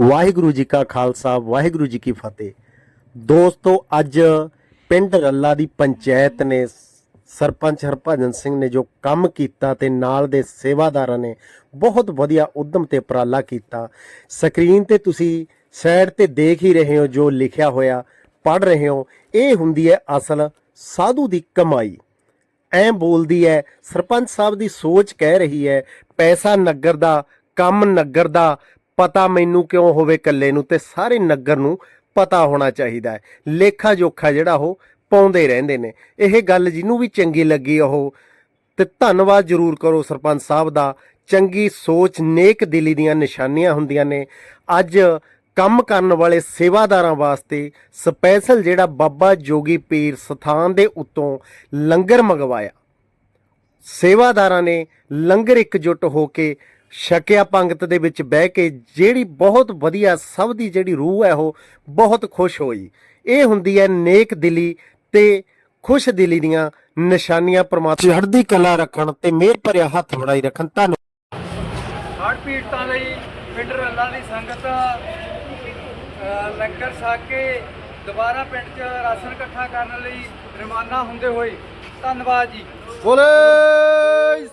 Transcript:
ਵਾਹਿਗੁਰੂ ਜੀ ਕਾ ਖਾਲਸਾ, ਵਾਹਿਗੁਰੂ ਜੀ ਕੀ ਫਤਿਹ। ਦੋਸਤੋ, ਅੱਜ ਪਿੰਡ ਰੱਲਾ ਦੀ ਪੰਚਾਇਤ ਨੇ ਸਰਪੰਚ ਹਰਭਜਨ ਸਿੰਘ ਨੇ ਜੋ ਕੰਮ ਕੀਤਾ ਤੇ ਨਾਲ ਦੇ ਸੇਵਾਦਾਰਾਂ ਨੇ ਬਹੁਤ ਵਧੀਆ ਉਦਮ ਤੇ ਉਪਰਾਲਾ ਕੀਤਾ। ਸਕਰੀਨ ਤੇ ਤੁਸੀਂ ਸਾਈਡ ਤੇ ਦੇਖ ਹੀ ਰਹੇ ਹੋ ਜੋ ਲਿਖਿਆ ਹੋਇਆ ਪੜ ਰਹੇ ਹੋ। ਇਹ ਹੁੰਦੀ ਹੈ ਅਸਲ ਸਾਧੂ ਦੀ ਕਮਾਈ। ਐ ਬੋਲਦੀ ਹੈ, ਸਰਪੰਚ ਸਾਹਿਬ ਦੀ ਸੋਚ ਕਹਿ ਰਹੀ ਹੈ, ਪੈਸਾ ਨਗਰ ਦਾ, ਕੰਮ ਨਗਰ ਦਾ ਪਤਾ ਮੈਨੂੰ ਕਿਉਂ ਹੋਵੇ ਇਕੱਲੇ ਨੂੰ ਤੇ ਸਾਰੇ ਨਗਰ ਨੂੰ ਪਤਾ ਹੋਣਾ ਚਾਹੀਦਾ ਹੈ। ਲੇਖਾ ਜੋਖਾ ਜਿਹੜਾ ਉਹ ਪਾਉਂਦੇ ਰਹਿੰਦੇ ਨੇ। ਇਹ ਗੱਲ ਜਿਹਨੂੰ ਵੀ ਚੰਗੀ ਲੱਗੀ ਉਹ, ਤੇ ਧੰਨਵਾਦ ਜ਼ਰੂਰ ਕਰੋ ਸਰਪੰਚ ਸਾਹਿਬ ਦਾ। ਚੰਗੀ ਸੋਚ, ਨੇਕ ਦਿਲੀ ਦੀਆਂ ਨਿਸ਼ਾਨੀਆਂ ਹੁੰਦੀਆਂ ਨੇ। ਅੱਜ ਕੰਮ ਕਰਨ ਵਾਲੇ ਸੇਵਾਦਾਰਾਂ ਵਾਸਤੇ ਸਪੈਸ਼ਲ ਜਿਹੜਾ ਬਾਬਾ ਜੋਗੀ ਪੀਰ ਸਥਾਨ ਦੇ ਉੱਤੋਂ ਲੰਗਰ ਮੰਗਵਾਇਆ। ਸੇਵਾਦਾਰਾਂ ਨੇ ਲੰਗਰ ਇਕਜੁੱਟ ਹੋ ਕੇ ਛਕਿਆ ਪੰਗਤ ਦੇ ਵਿੱਚ ਬਹਿ ਕੇ ਜਿਹੜੀ ਬਹੁਤ ਵਧੀਆ ਸਭ ਦੀ ਜਿਹੜੀ ਰੂਹ ਹੈ ਉਹ ਬਹੁਤ ਖੁਸ਼ ਹੋਈ। ਇਹ ਹੁੰਦੀ ਹੈ ਨੇਕ ਦਿਲੀ ਤੇ ਖੁਸ਼ ਦਿਲੀ ਦੀਆਂ ਨਿਸ਼ਾਨੀਆਂ ਪ੍ਰਮਾਤਮਾ ਚੜ੍ਹਦੀ ਕਲਾ ਰੱਖਣ ਤੇ ਮਿਹਰ ਭਰਿਆ ਹੱਥ ਵੜਾਈ ਰੱਖਣ। ਧੰਨਵਾਦ ਹੜ੍ਹ ਪੀੜਤਾਂ ਲਈ ਪਿੰਡ ਰੱਲਾ ਦੀ ਸੰਗਤ ਲੰਗਰ ਛਕ ਕੇ ਦੁਬਾਰਾ ਪਿੰਡ 'ਚ ਰਾਸ਼ਨ ਇਕੱਠਾ ਕਰਨ ਲਈ ਰਵਾਨਾ ਹੁੰਦੇ ਹੋਏ ਧੰਨਵਾਦ ਜੀ। ਬੋਲੇ